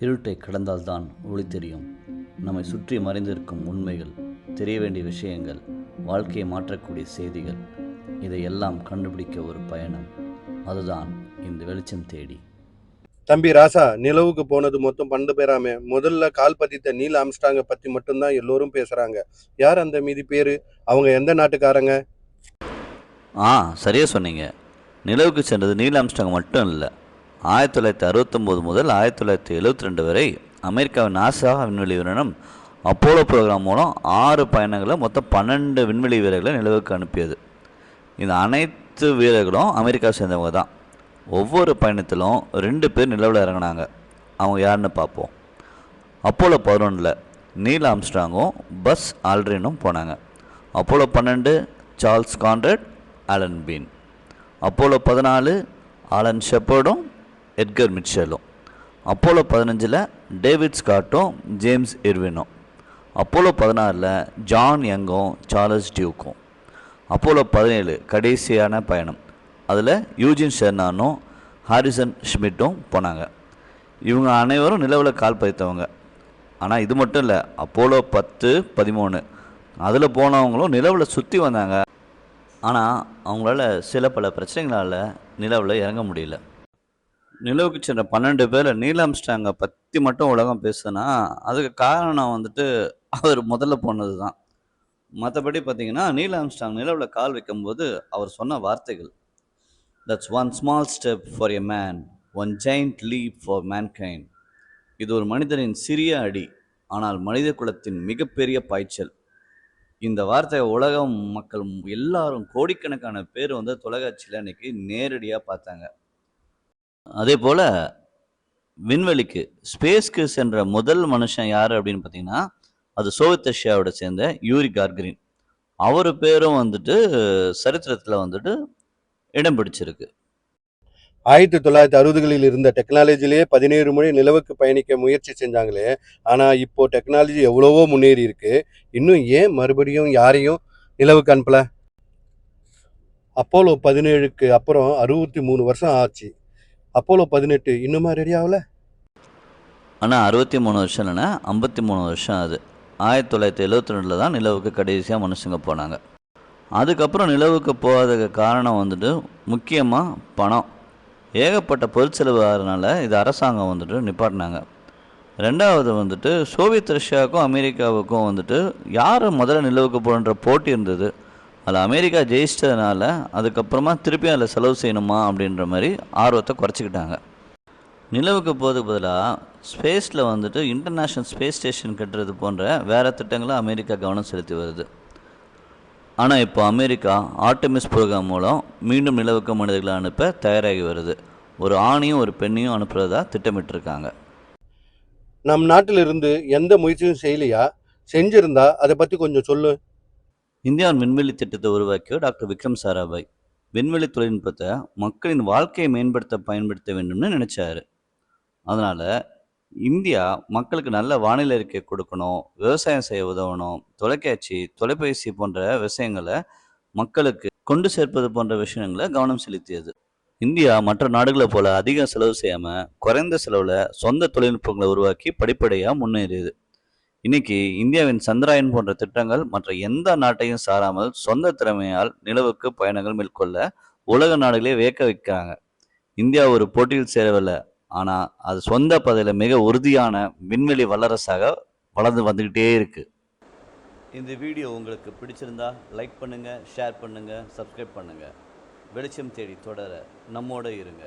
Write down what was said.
இருட்டை கடந்தால்தான் ஒளி தெரியும். நம்மை சுற்றி மறைந்திருக்கும் உண்மைகள் தெரிய வேண்டிய விஷயங்கள் வாழ்க்கையை மாற்றக்கூடிய செய்திகள் இதையெல்லாம் கண்டுபிடிக்க ஒரு பயணம். அதுதான் இந்த வெளிச்சம் தேடி. தம்பி ராசா நிலவுக்கு போனது மொத்தம் பன்னெண்டு பேராமே. முதல்ல கால் பதித்த நீல் ஆம்ஸ்டாங்க பத்தி மட்டும்தான் எல்லோரும் பேசுறாங்க. யார் அந்த மீதி பேரு? அவங்க எந்த நாட்டுக்காரங்க? ஆ சரியாக சொன்னீங்க. நிலவுக்கு சென்றது நீல் ஆம்ஸ்டாங் மட்டும் இல்லை. ஆயிரத்தி தொள்ளாயிரத்தி அறுபத்தொம்போது முதல் ஆயிரத்தி தொள்ளாயிரத்தி எழுபத்தி ரெண்டு வரை அமெரிக்காவின் நாசா விண்வெளி நிறுவனம் அப்போலோ ப்ரோக்ராம் மூலம் ஆறு பயணங்களை மொத்தம் பன்னெண்டு விண்வெளி வீரர்களை நிலவுக்கு அனுப்பியது. இந்த அனைத்து வீரர்களும் அமெரிக்கா சேர்ந்தவங்க தான். ஒவ்வொரு பயணத்திலும் ரெண்டு பேர் நிலவில் இறங்குனாங்க. அவங்க யாருன்னு பார்ப்போம். அப்போலோ பதினொன்றில் நீல் ஆம்ஸ்ட்ராங்கும் பஸ் ஆல்ட்ரினும் போனாங்க. அப்போலோ பன்னெண்டு Charles Conrad Alan Bean. Apollo பதினாலு ஆலன் ஷெப்பர்டும் எட்கர் மிச்சலும். அப்போலோ பதினஞ்சில் டேவிட் ஸ்காட்டும் ஜேம்ஸ் இர்வினும். அப்போலோ பதினாறில் ஜான் யங்கும் சார்லஸ் டியூக்கும். அப்போலோ பதினேழு கடைசியான பயணம். அதில் யூஜின் ஷெர்னானும் ஹாரிசன் ஷ்மிட்டும் போனாங்க. இவங்க அனைவரும் நிலவில் கால் பதித்தவங்க. ஆனால் இது மட்டும் இல்லை அப்போலோ பத்து பதிமூணு. அதில் போனவங்களும் நிலவில் சுற்றி வந்தாங்க. ஆனால் அவங்களால சில பல பிரச்சனைகளால் நிலவில் இறங்க முடியல. நிலவுக்கு சென்ற பன்னெண்டு பேர் நீல் ஆம்ஸ்டாங்கை பற்றி மட்டும் உலகம் பேசுனா அதுக்கு காரணம் வந்துட்டு அவர் முதல்ல போனது தான் மற்றபடி பார்த்தீங்கன்னா நீல் ஆம்ஸ்டாங் நிலவில் கால் வைக்கும்போது அவர் சொன்ன வார்த்தைகள் that's one small step for a man one giant leap for mankind இது ஒரு மனிதனின் சிறிய அடி ஆனால் மனித குலத்தின் மிகப்பெரிய பாய்ச்சல். இந்த வார்த்தையை உலகம் மக்கள் எல்லாரும் கோடிக்கணக்கான பேர் வந்து தொலைக்காட்சியில் இன்னைக்கு நேரடியாக பார்த்தாங்க. அதே போல் விண்வெளிக்கு ஸ்பேஸ்க்கு சென்ற முதல் மனுஷன் யார் அப்படின்னு பார்த்தீங்கன்னா அது சோவியத் ரஷ்யாவோட சேர்ந்த யூரி கார்கிரின். அவர் பேரும் வந்துட்டு சரித்திரத்தில் வந்துட்டு இடம் பிடிச்சிருக்கு. ஆயிரத்தி தொள்ளாயிரத்தி அறுபதுகளில் இருந்த டெக்னாலஜிலேயே பதினேழு மணி நிலவுக்கு பயணிக்க முயற்சி செஞ்சாங்களே ஆனால் இப்போ டெக்னாலஜி எவ்வளவோ முன்னேறி இருக்கு. இன்னும் ஏன் மறுபடியும் யாரையும் நிலவுக்கு அனுப்பல? அப்போலோ பதினேழுக்கு அப்புறம் அறுபத்தி மூணு வருஷம் ஆச்சு. அப்போலோ பதினெட்டு இன்னுமா ரெடி ஆகல? ஆனால் அறுபத்தி மூணு வருஷம் இல்லைன்னா ஐம்பத்தி மூணு வருஷம் அது. ஆயிரத்தி தொள்ளாயிரத்தி எழுவத்தி ரெண்டில் தான் நிலவுக்கு கடைசியாக மனுஷங்க போனாங்க. அதுக்கப்புறம் நிலவுக்கு போகாததுக்கு காரணம் வந்துட்டு முக்கியமாக பணம். ஏகப்பட்ட பொருட்செலவு ஆகிறதுனால இது அரசாங்கம் வந்துட்டு நிப்பாட்டினாங்க. ரெண்டாவது வந்துட்டு சோவியத் ரஷ்யாவுக்கும் அமெரிக்காவுக்கும் வந்துட்டு யார் முதல்ல நிலவுக்கு போகணுன்ற போட்டி இருந்தது? அதில் அமெரிக்கா ஜெயிச்சிட்டதுனால அதுக்கப்புறமா திருப்பியும் அதில் செலவு செய்யணுமா அப்படின்ற மாதிரி ஆர்வத்தை குறைச்சிக்கிட்டாங்க. நிலவுக்கு போகிறதுக்கு பதிலாக ஸ்பேஸில் வந்துட்டு இன்டர்நேஷ்னல் ஸ்பேஸ் ஸ்டேஷன் கட்டுறது போன்ற வேறு திட்டங்களை அமெரிக்கா கவனம் செலுத்தி வருது. ஆனால் இப்போ அமெரிக்கா ஆர்டமிஸ் ப்ரோக்ராம் மூலம் மீண்டும் நிலவுக்கு மனிதர்களை அனுப்ப தயாராகி வருது. ஒரு ஆணையும் ஒரு பெண்ணையும் அனுப்புறதா திட்டமிட்டிருக்காங்க. நம் நாட்டில் இருந்து எந்த முயற்சியும் செய்யலையா? செஞ்சிருந்தா அதை பற்றி கொஞ்சம் சொல்லு. இந்தியாவின் விண்வெளி திட்டத்தை உருவாக்கிய டாக்டர் விக்ரம் சாராபாய். விண்வெளி தொழில்நுட்பத்தை மக்களின் வாழ்க்கையை மேம்படுத்த பயன்படுத்த வேண்டும்னு நினைச்சாரு. அதனால இந்தியா மக்களுக்கு நல்ல வானிலை அறிக்கை கொடுக்கணும் விவசாயம் செய்ய உதவணும் தொலைக்காட்சி தொலைபேசி போன்ற விஷயங்களை மக்களுக்கு கொண்டு சேர்ப்பது போன்ற விஷயங்களை கவனம் செலுத்தியது. இந்தியா மற்ற நாடுகளை போல அதிக செலவு செய்யாமல் குறைந்த செலவில் சொந்த தொழில்நுட்பங்களை உருவாக்கி படிப்படியாக முன்னேறியது. இன்னைக்கு இந்தியாவின் சந்திராயன் போன்ற திட்டங்கள் மற்ற எந்த நாட்டையும் சாராமல் சொந்த திறமையால் நிலவுக்கு பயணங்கள் மேற்கொள்ள உலக நாடுகளே வியக்க வைக்கிறாங்க. இந்தியா ஒரு போட்டியில் சேரவில்லை. ஆனால் அது சொந்த பதையில் மிக உறுதியான விண்வெளி வல்லரசாக வளர்ந்து வந்துக்கிட்டே இருக்கு. இந்த வீடியோ உங்களுக்கு பிடிச்சிருந்தா லைக் பண்ணுங்கள் ஷேர் பண்ணுங்கள் சப்ஸ்கிரைப் பண்ணுங்கள் வெளிச்சம் தேடி தொடர நம்மோட இருங்க.